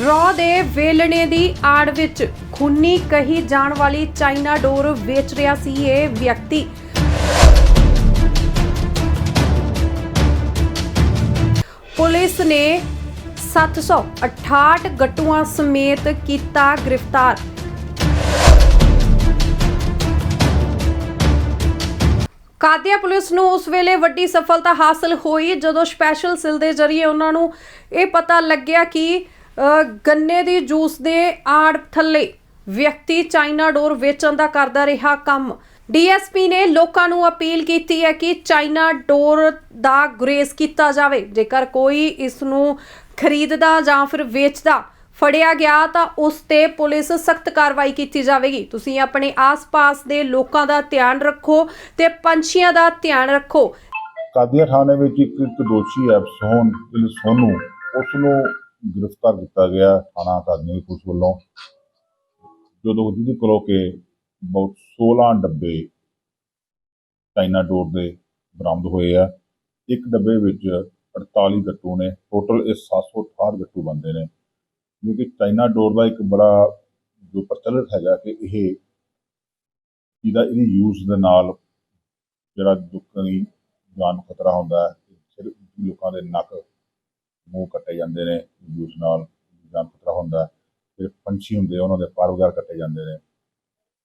ਰੋ ਦੇ ਵੇਲਣੇ ਦੀ ਆੜ ਵਿੱਚ ਖੂਨੀ ਕਹੀ ਜਾਣ ਵਾਲੀ ਚਾਈਨਾ ਡੋਰ ਵੇਚ ਰਿਹਾ ਸੀ ਇਹ ਵਿਅਕਤੀ। ਪੁਲਿਸ ਨੇ 768 ਗੱਟੂਆਂ ਸਮੇਤ ਕੀਤਾ ਗ੍ਰਿਫਤਾਰ। ਕਾਦੀਆ ਪੁਲਿਸ ਨੂੰ ਉਸ ਵੇਲੇ ਵੱਡੀ ਸਫਲਤਾ ਹਾਸਲ ਹੋਈ ਜਦੋਂ ਸਪੈਸ਼ਲ ਸਿਲ ਦੇ ਜ਼ਰੀਏ ਉਹਨਾਂ ਨੂੰ ਇਹ ਪਤਾ ਲੱਗਿਆ ਕਿ ਗੰਨੇ ਦੀ ਜੂਸ ਦੇ ਆੜ ਥੱਲੇ ਵਿਅਕਤੀ ਚਾਈਨਾ ਡੋਰ ਵੇਚਣ ਦਾ ਕਰਦਾ ਰਿਹਾ ਕੰਮ। ਡੀਐਸਪੀ ਨੇ ਲੋਕਾਂ ਨੂੰ ਅਪੀਲ ਕੀਤੀ ਹੈ ਕਿ ਚਾਈਨਾ ਡੋਰ ਦਾ ਗੁਰੇਜ਼ ਕੀਤਾ ਜਾਵੇ। ਜੇਕਰ ਕੋਈ ਇਸ ਨੂੰ ਖਰੀਦਦਾ ਜਾਂ ਫਿਰ ਵੇਚਦਾ ਫੜਿਆ ਗਿਆ ਤਾਂ ਉਸ ਤੇ ਪੁਲਿਸ ਸਖਤ ਕਾਰਵਾਈ ਕੀਤੀ ਜਾਵੇਗੀ। ਤੁਸੀਂ ਆਪਣੇ ਆਸ-ਪਾਸ ਦੇ ਲੋਕਾਂ ਦਾ ਧਿਆਨ ਰੱਖੋ ਤੇ ਪੰਛੀਆਂ ਦਾ ਧਿਆਨ ਰੱਖੋ। ਕਾਦੀਆਂ ਥਾਣੇ ਵਿੱਚ ਇੱਕ ਇੱਕ ਦੋਸ਼ੀ ਹੈ ਸੋਹਨ ਸੋਨੂ। ਉਸ ਨੂੰ ਗ੍ਰਿਫਤਾਰ ਕੀਤਾ ਗਿਆ ਥਾਣਾ ਅਕਾਦਮੀ ਦੀ ਪੁਲਿਸ ਵੱਲੋਂ। ਜਦੋਂ ਜਿਹਦੇ ਕੋਲੋਂ ਕਿ ਬਹੁਤ 16 ਡੱਬੇ ਚਾਈਨਾ ਡੋਰ ਦੇ ਬਰਾਮਦ ਹੋਏ ਆ, ਇੱਕ ਡੱਬੇ ਵਿੱਚ 48 ਗੱਟੂ ਨੇ ਟੋਟਲ ਇਹ 768 ਗੱਟੂ ਬੰਦੇ ਨੇ। ਕਿਉਂਕਿ ਚਾਈਨਾ ਡੋਰ ਦਾ ਇੱਕ ਬੜਾ ਜੋ ਪ੍ਰਚਲਿਤ ਹੈਗਾ ਕਿ ਇਹ ਇਹਦਾ ਇਹਦੀ ਯੂਜ਼ ਦੇ ਨਾਲ ਜਿਹੜਾ ਲੋਕਾਂ ਦੀ ਜਾਨ ਨੂੰ ਖਤਰਾ ਹੁੰਦਾ ਹੈ ਸਿਰਫ ਲੋਕਾਂ ਦੇ ਨੱਕ ਮੂੰਹ ਕੱਟੇ ਜਾਂਦੇ ਨੇ ਜੂਸ ਨਾਲ ਜਾਨ ਖਤਰਾ ਹੁੰਦਾ ਹੈ ਫਿਰ ਪੰਛੀ ਹੁੰਦੇ ਆ, ਉਹਨਾਂ ਦੇ ਪਰ ਵਗੈਰਾ ਕੱਟੇ ਜਾਂਦੇ ਨੇ।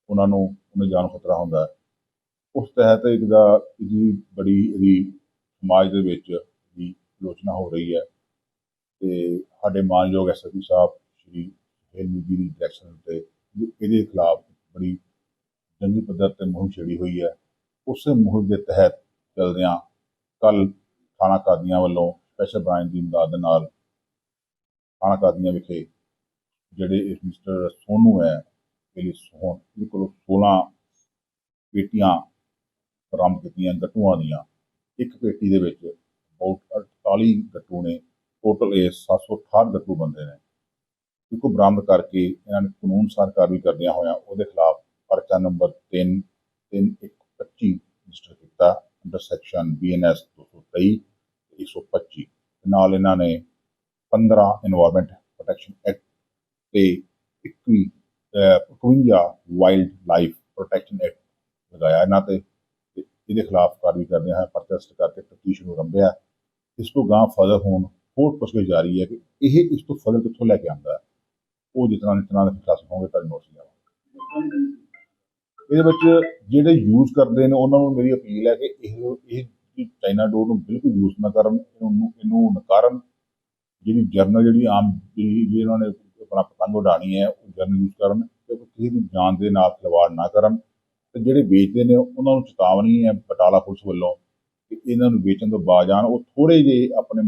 ਉਹਨਾਂ ਨੂੰ ਉਹਨਾਂ ਜਾਨ ਖਤਰਾ ਹੁੰਦਾ। ਉਸ ਤਹਿਤ ਇੱਕ ਦਾ ਇਹਦੀ ਬੜੀ ਇਹਦੀ ਸਮਾਜ ਦੇ ਵਿੱਚ ਦੀ ਆਲੋਚਨਾ ਹੋ ਰਹੀ ਹੈ। ਤੇ ਸਾਡੇ ਮਾਨਯੋਗ ਐਸਐਸਪੀ ਸਾਹਿਬ ਸ਼੍ਰੀ ਹੈਲਮੀ ਜੀ ਦੀ ਡਾਇਰੈਕਸ਼ਨ ਤੇ ਇਹਦੇ ਖਿਲਾਫ ਬੜੀ ਜੰਗੀ ਪੱਧਰ ਤੇ ਮੁਹਿੰਮ ਛੇੜੀ ਹੋਈ ਹੈ। ਉਸੇ ਮੁਹਿੰਮ ਦੇ ਤਹਿਤ ਚਲਦਿਆਂ ਕੱਲ ਥਾਣਾ ਕਾਦੀਆਂ ਵੱਲੋਂ ਸਪੈਸ਼ਲ ਬ੍ਰਾਂਚ ਦੀ imdad ਦੇ ਨਾਲ ਥਾਣਾ ਕਾਦੀਆਂ ਵਿਖੇ ਜਿਹੜੇ ਇਸ ਮਿਸਟਰ ਸੋਨੂ ਹੈ, ਇਹ ਸੋਹਣ, ਇਹਦੇ ਕੋਲੋਂ 16 ਪੇਟੀਆਂ ਬਰਾਮਦ ਕੀਤੀਆਂ ਗੱਟੂਆਂ ਦੀਆਂ। ਇੱਕ ਪੇਟੀ ਦੇ ਵਿੱਚ ਬਹੁਤ 48 ਗੱਟੂ ਨੇ ਟੋਟਲ ਇਹ 768 ਗੱਟੂ ਬੰਦੇ ਨੇ। ਇਸਕੋ ਬਰਾਮਦ ਕਰਕੇ ਇਹਨਾਂ ਨੇ ਕਾਨੂੰਨ ਅਨੁਸਾਰ ਕਾਰਵਾਈ ਕਰਦਿਆਂ ਹੋਇਆਂ ਉਹਦੇ ਖਿਲਾਫ ਪਰਚਾ ਨੰਬਰ 3 3125 ਰਜਿਸਟਰ ਕੀਤਾ ਅੰਡਰ ਸੈਕਸ਼ਨ ਬੀਐਨਐਸ 223 ਤੇ 125 ਤੇ ਨਾਲ ਇਹਨਾਂ ਨੇ 15 এনवायरमेंट ਪ੍ਰੋਟੈਕਸ਼ਨ ਐਕਟ ਤੇ 21 51 ਵਾਈਲਡ ਲਾਈਫ ਪ੍ਰੋਟੈਕਸ਼ਨ ਐਕਟ ਲਗਾਇਆ ਇਹਨਾਂ ਤੇ ਇਹਦੇ ਖਿਲਾਫ ਕਾਰਵਾਈ ਕਰਦੇ ਹਾਂ ਪ੍ਰੋਟੈਸਟ ਕਰਕੇ ਤਫਤੀਸ਼ ਨੂੰ ਰੰਭਿਆ ਇਸ ਤੋਂ ਗਾਂ ਫਰਦਰ ਹੋਣ, ਹੋਰ ਪੁੱਛਗਿੱਛ ਜਾਰੀ ਹੈ ਕਿ ਇਹ ਇਸ ਤੋਂ ਫਰਦਰ ਕਿੱਥੋਂ ਲੈ ਕੇ ਆਉਂਦਾ ਉਹ ਜਿਤਨਾ ਜਿਤਨਾ ਦੇ ਖਿਲਾਫ ਹੋਣਗੇ ਤਾਂ ਨੋਟਿਸ ਜਾਵਾਂਗੇ ਇਹਦੇ ਵਿੱਚ ਜਿਹੜੇ ਯੂਜ਼ ਕਰਦੇ ਨੇ, ਉਹਨਾਂ ਨੂੰ ਮੇਰੀ ਅਪੀਲ ਹੈ ਕਿ ਇਹ ਇਹ ਜਿਹੜੀ ਚਾਈਨਾ ਡੋਰ ਨੂੰ ਬਿਲਕੁਲ ਯੂਜ਼ ਨਾ ਕਰਨ, ਇਹਨੂੰ ਇਹਨੂੰ ਨਕਾਰਨ ਜਿਹੜੀ ਜਰਨਲ ਜਿਹੜੀ ਆਮ ਜਿਹੜੀ ਜਿਹੜੀ ਉਹਨਾਂ ਨੇ ਆਪਣਾ ਪਤੰਗ ਉਡਾਣੀ ਹੈ, ਉਹ ਜਰਨਲ ਯੂਜ਼ ਕਰਨ ਤੇ ਕਿਸੇ ਦੀ ਜਾਨ ਦੇ ਨਾਲ ਖਿਲਵਾੜ ਨਾ ਕਰਨ। ਤੇ ਜਿਹੜੇ ਵੇਚਦੇ ਨੇ, ਉਹਨਾਂ ਨੂੰ ਚੇਤਾਵਨੀ ਹੈ ਬਟਾਲਾ ਪੁਲਿਸ ਵੱਲੋਂ ਕਿ ਇਹਨਾਂ ਨੂੰ ਵੇਚਣ ਤੋਂ ਬਾਜ ਆਉਣ ਉਹ ਥੋੜੇ ਜਿਹੇ ਆਪਣੇ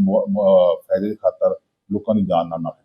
ਫਾਇਦੇ ਦੇ ਖਾਤਰ ਲੋਕਾਂ ਦੀ ਜਾਨ ਨਾਲ ਨਾ ਖਿਲਵਾੜ